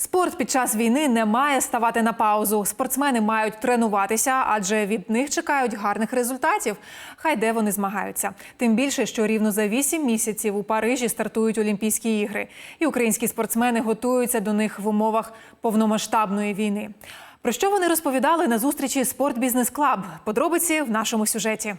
Спорт під час війни не має ставати на паузу. Спортсмени мають тренуватися, адже від них чекають гарних результатів. Хай де вони змагаються. Тим більше, що рівно за вісім місяців у Парижі стартують Олімпійські ігри, і українські спортсмени готуються до них в умовах повномасштабної війни. Про що вони розповідали на зустрічі Спорт Бізнес Клаб? Подробиці в нашому сюжеті.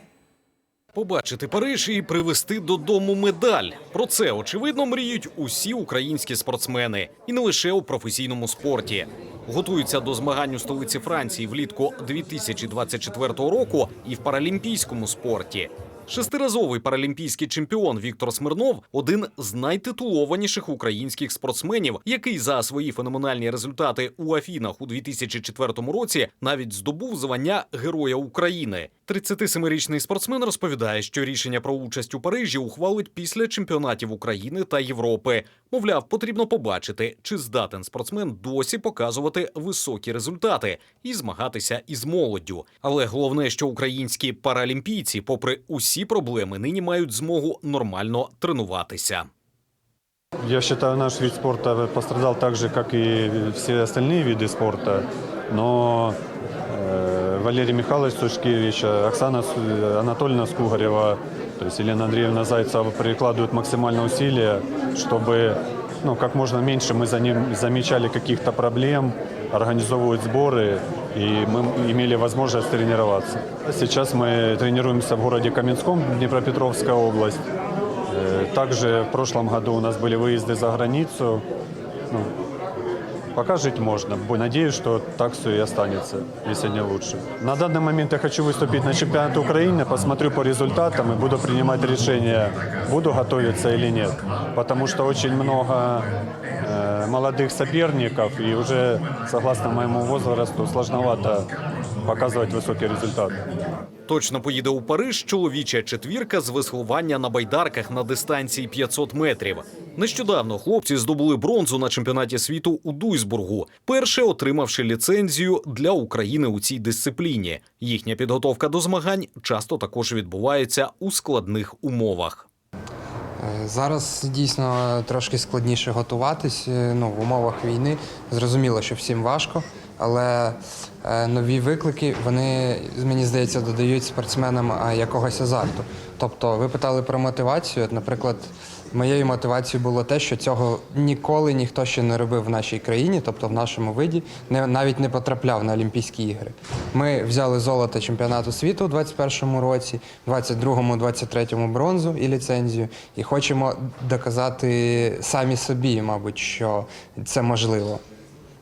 Побачити Париж і привезти додому медаль. Про це очевидно мріють усі українські спортсмени, і не лише у професійному спорті. Готуються до змагань у столиці Франції влітку 2024 року і в паралімпійському спорті. Шестиразовий паралімпійський чемпіон Віктор Смирнов один з найтитулованіших українських спортсменів, який за свої феноменальні результати у Афінах у 2004 році навіть здобув звання Героя України. 37-річний спортсмен розповідає, що рішення про участь у Парижі ухвалить після чемпіонатів України та Європи. Мовляв, потрібно побачити, чи здатен спортсмен досі показувати високі результати і змагатися із молоддю. Але головне, що українські паралімпійці, попри усі проблеми, нині мають змогу нормально тренуватися. Я считаю, наш вид спорта пострадал так же, как и все остальные виды спорта. Но э, Валерий Михайлович Сушкевич, Оксана Су- Анатольевна Скугарева, то есть Елена Андреевна Зайцева прикладывают максимальные усилия, чтобы ну, как можно меньше мы за ним замечали каких-то проблем, организовывают сборы, и мы имели возможность тренироваться. Сейчас мы тренируемся в городе Каменском, Днепропетровская область. Э, Также в прошлом году у нас были выезды за границу. Ну, пока жить можно. Бо- Надеюсь, что так все и останется, если не лучше. На данный момент я хочу выступить на чемпионате Украины, посмотрю по результатам и буду принимать решение, буду готовиться или нет. Потому что очень много э, молодых соперников, и уже, согласно моему возрасту, сложновато показывать высокие результаты. Точно поїде у Париж чоловіча четвірка з веслування на байдарках на дистанції 500 метрів. Нещодавно хлопці здобули бронзу на чемпіонаті світу у Дуйсбургу, перше отримавши ліцензію для України у цій дисципліні. Їхня підготовка до змагань часто також відбувається у складних умовах. Зараз дійсно трошки складніше готуватись е, ну, в умовах війни. Зрозуміло, що всім важко, але е, нові виклики вони, мені здається, додають спортсменам якогось азарту. Тобто, ви питали про мотивацію. Наприклад, моєю мотивацією було те, що цього ніколи ніхто ще не робив в нашій країні, тобто в нашому виді, не, навіть не потрапляв на Олімпійські ігри. Ми взяли золото чемпіонату світу у 2021 році, в 22-му, 23-му бронзу і ліцензію. І хочемо доказати самі собі, мабуть, що це можливо.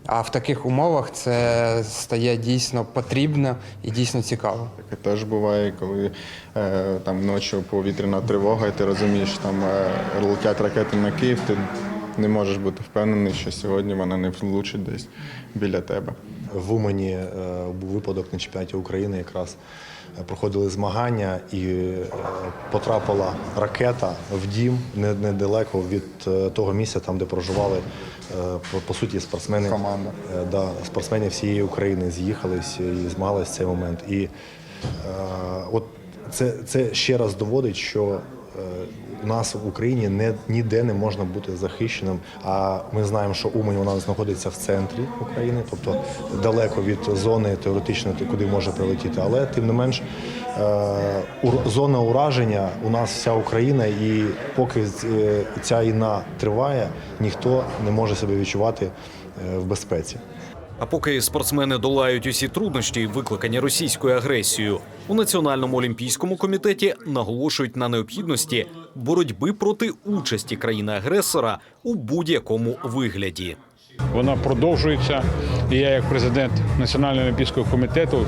А в таких умовах це стає дійсно потрібно і дійсно цікаво. Таке теж буває, коли е, там ночі повітряна тривога, і ти розумієш, там е, летять ракети на Київ, ти не можеш бути впевнений, що сьогодні вона не влучить десь біля тебе. В Умані е, був випадок на чемпіонаті України. Якраз е, проходили змагання і е, потрапила ракета в дім недалеко від того місця, там де проживали по, суті спортсмени. Команда. Да, спортсмени всієї України з'їхались і змагалися в цей момент. І от це, це ще раз доводить, що у нас в Україні не, ніде не можна бути захищеним. А ми знаємо, що Умань вона знаходиться в центрі України, тобто далеко від зони теоретично, куди може прилетіти. Але тим не менш, е, зона ураження у нас вся Україна, і поки е, ця війна триває, ніхто не може себе відчувати е, в безпеці. А поки спортсмени долають усі труднощі, викликані російською агресією, у Національному олімпійському комітеті наголошують на необхідності боротьби проти участі країни-агресора у будь-якому вигляді. Вона продовжується. І я, як президент Національного олімпійського комітету,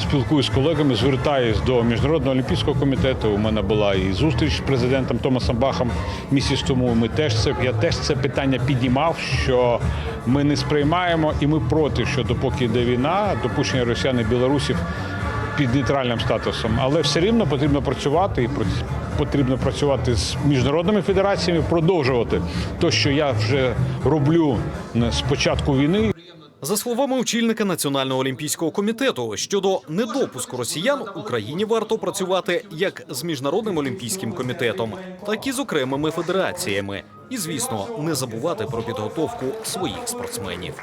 спілкуюсь з колегами, звертаюсь до міжнародного олімпійського комітету. У мене була і зустріч з президентом Томасом Бахом місяць тому. Ми теж це я теж це питання піднімав, що ми не сприймаємо і ми проти, що допоки йде війна, допущення росіян і білорусів під нейтральним статусом, але все рівно потрібно працювати і потрібно працювати з міжнародними федераціями, продовжувати те, що я вже роблю з початку війни. За словами очільника Національного олімпійського комітету, щодо недопуску росіян Україні варто працювати як з міжнародним олімпійським комітетом, так і з окремими федераціями. І звісно, не забувати про підготовку своїх спортсменів.